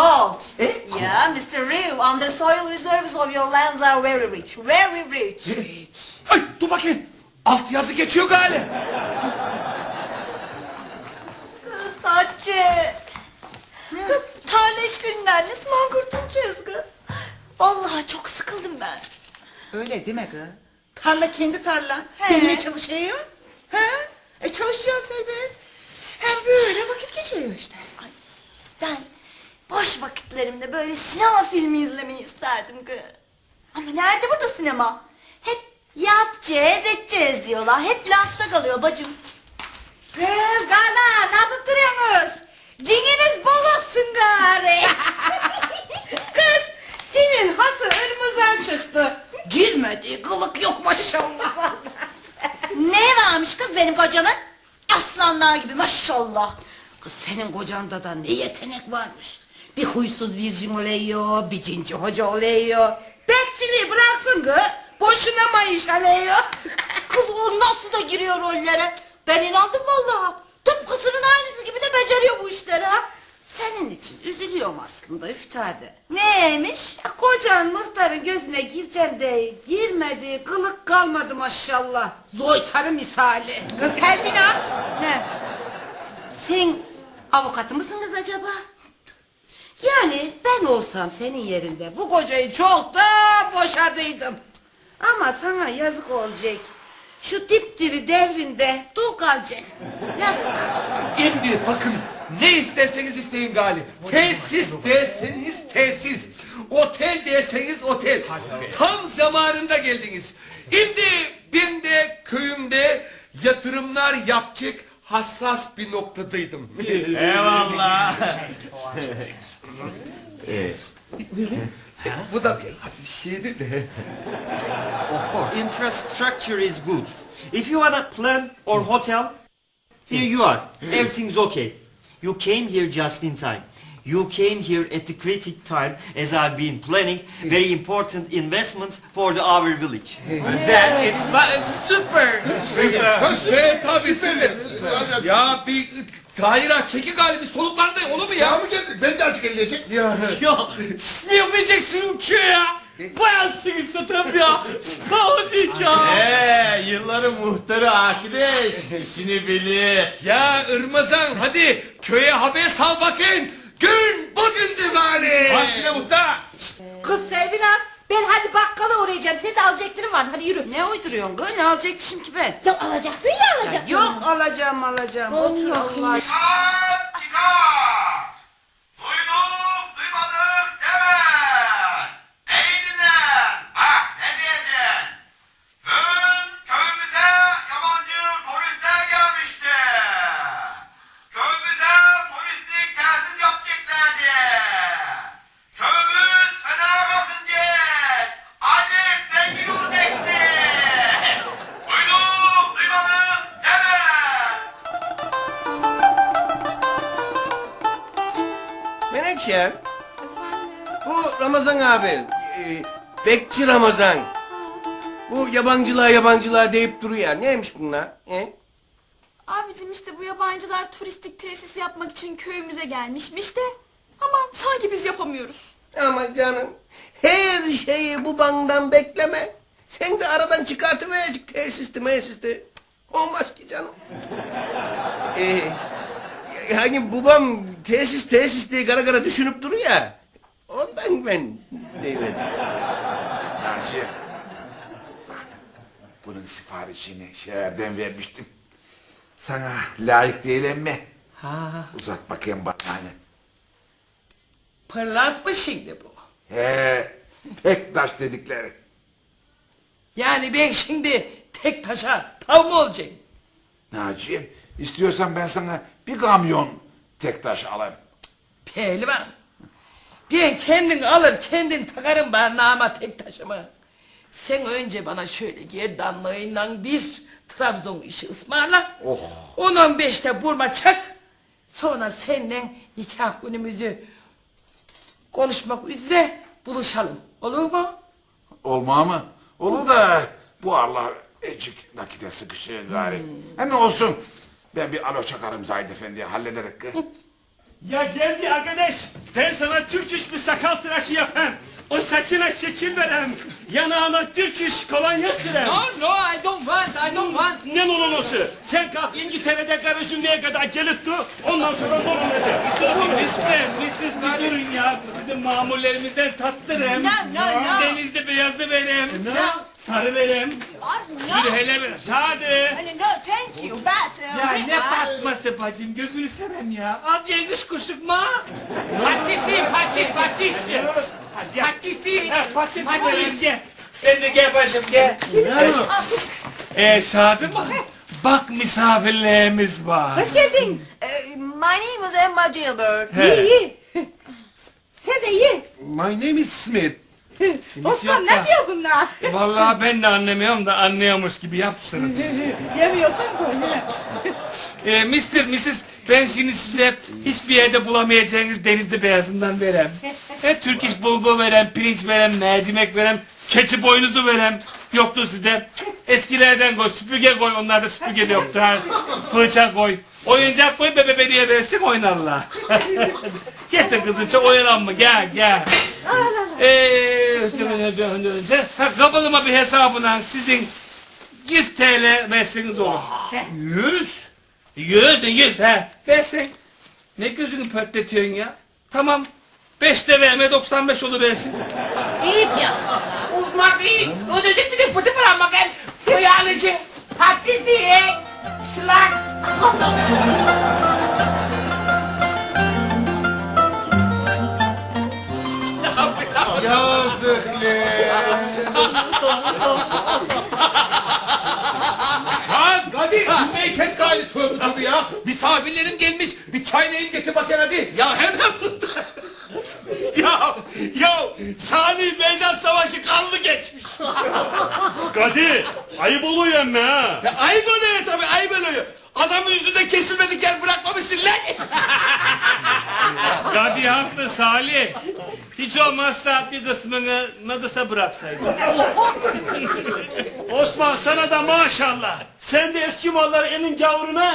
Gold. Eh? Yeah, Mr. Ryu, under soil reserves of your lands are very rich. Very rich. Ay dur bakayım. Alt yazı geçiyor galiba. Saççı. Tarla işlerinden ne zaman kurtulacağız kız? Vallahi çok sıkıldım ben. Öyle değil mi kız? Tarla kendi tarlan. He. Benimle çalışıyor. He? E çalışacağız elbet. Hem böyle vakit geçiyor işte. Ay, ben vakitlerimde böyle sinema filmi izlemeyi isterdim kız. Ama nerede burada sinema? Hep yapacağız edeceğiz diyorlar. Hep lafta kalıyor bacım. Kız Gana, ne yapıp duruyorsunuz? Cinginiz bol olsun gari. Kız senin hası ırmızan çıktı. Girmedi kılık yok maşallah. Ne varmış kız benim kocamın? Aslanlar gibi maşallah. Kız senin kocanda da ne yetenek varmış. Bir huysuz virjin oluyor, bir cinci hoca oluyor. Bekçiliği bıraksın kız. Boşuna mayış oluyor. Kız o nasıl da giriyor rollere? Ben inandım vallahi. Tıpkısının aynısı gibi de beceriyor bu işleri ha. Senin için üzülüyorum aslında üftade. Neymiş? Ya kocan muhtarın gözüne gireceğim de girmedi, kılık kalmadı maşallah. Zoytarı misali. Kız Selvinaz. He. Sen avukatı mısınız acaba? Yani ben olsam senin yerinde bu kocayı çok da boşadıydım. Ama sana yazık olacak. Şu dipdiri devrinde dul kalacaksın. Yazık. Şimdi bakın ne isterseniz isteyin gali. Tesis derseniz tesis. Otel derseniz otel. Tam zamanında geldiniz. Şimdi ben de köyümde yatırımlar yapacak hassas bir noktadaydım. Eyvallah. Bu da bir şeydi de. Of course. Infrastructure is good. If you want a plan or hotel, here you are. Everything's okay. You came here just in time. You came here at the critical time as I've been planning very important investments for the our village. That it's super. Ve tabii Ya bir Tahir çeki galiba soluklandı olur mu Ya ya? mı geldi? Ben de artık elleyecek. Ya. Ya siz mi yapacaksın ülke ya? Bayağısınız satam ya. Süper olacak ya. Eee yılların muhtarı Akideş işini bilir. Ya Irmazan hadi köye haber sal bakayım. Gün bugündü gari. Hasile muhtar. Kız Selvinaz, ben hadi bakkala uğrayacağım. Senin de alacakların var. Hadi yürü. Ne uyduruyorsun kız? Ne alacakmışım ki ben? Ya alacaktın ya alacaktın. Yok alacağım alacağım. Otur Allah aşkına. Antika! Menekşe. Bu Ramazan abi. E, bekçi Ramazan. Bu yabancılığa yabancılığa deyip duruyor. Neymiş bunlar? He? Abicim işte bu yabancılar turistik tesis yapmak için köyümüze gelmişmiş de ama sanki biz yapamıyoruz. Ama canım her şeyi bu bandan bekleme. Sen de aradan çıkartıverecek tesisti mesisti. Olmaz ki canım. Ee, yani babam tesis tesis diye gara gara düşünüp duruyor ya. Ondan ben demedim. Naci. Bak. Bunun siparişini şehirden vermiştim. Sana layık değil emmi. Ha. Uzat bakayım bana hani. Pırlant mı şimdi bu? He. Tek taş dedikleri. Yani ben şimdi tek taşa tav mı olacağım? Naci'm istiyorsan ben sana bir kamyon tek taş alayım. Pehlivan. Ben kendin alır kendin takarım bana nama tek taşımı. Sen önce bana şöyle gerdanlığıyla bir Trabzon işi ısmarla. Oh. 10-15'te burma çak. Sonra seninle nikah günümüzü konuşmak üzere buluşalım. Olur mu? Olma mı? Olur da bu Allah ecik nakite sıkışıyor gari. Hem ne olsun ben bir alo çakarım Zahid Efendi'ye hallederek. ki. Ya geldi arkadaş. Ben sana Türk bir sakal tıraşı yapayım. O saçına şekil verem. Yanağına Türk iş kolonya sürem. No no I don't want I don't want. Ne nolonosu? Sen kalk İngiltere'de Karacümle'ye kadar gelip dur. Ondan sonra nolonosu. Mister, Mrs. bir durun ya. Sizin mamullerimizden tattırım. No, no, no. Denizde beyazı verem. Sarı verem. No. Sürhele verem. Şadı. Hani no thank you but uh, Ya we- ne bakması bacım gözünü sevem ya. Al cengiz kuşluk ma. Patisi, patis, patisçi. Patisi. Verem gel. Sen de gel bacım gel. Ee, Şadı mı? Bak misafirlerimiz var. Hoş geldin. Uh, my name is Emma Gilbert. İyi iyi. Sen de iyi. My name is Smith. Osman ne diyor bunlar? Vallahi ben de anlamıyorum da anlıyormuş gibi yapsın. Yemiyorsan koy. Ee, Mr. Mrs. Ben şimdi size hiçbir yerde bulamayacağınız denizli beyazından verem. E, Türk iş bulgur verem, pirinç verem, mercimek verem, keçi boynuzu verem. Yoktu sizde. Eskilerden koy, süpürge koy, onlarda süpürge de yoktu. Ha. Fırça koy. Oyuncak koy, bebe bediye versin oynarlar. Getir kızım, çok oyalanma, gel gel. Eee, ha, kapalıma bir hesabından sizin 100 TL verseniz olur. Yüz. Yüz de yüz he. Versin. Ne gözünü pörtletiyorsun ya? Tamam. Beş de verme 95 versin. İyi fiyat. Uzman değil. Ödecek bir de pıtı bırakma gel. Uyarlıcı. Patisi. Şlak. Lan Kadir gülmeyi kes gayri tövbe tövbe ya. Misafirlerim gelmiş. Bir çay neyim getir bakayım hadi. Ya hemen ya ya Salih Meydan Savaşı kanlı geçmiş. Kadir ayıp oluyor emme ha. Ya ayıp oluyor tabii ayıp oluyor. Adamın yüzünden kesilmedik yer bırakmamışsın lan. Kadir haklı Salih. Hiç olmazsa bir kısmını Nadıs'a bıraksaydın. Osman sana da maşallah. Sen de eski malları elin gavuruna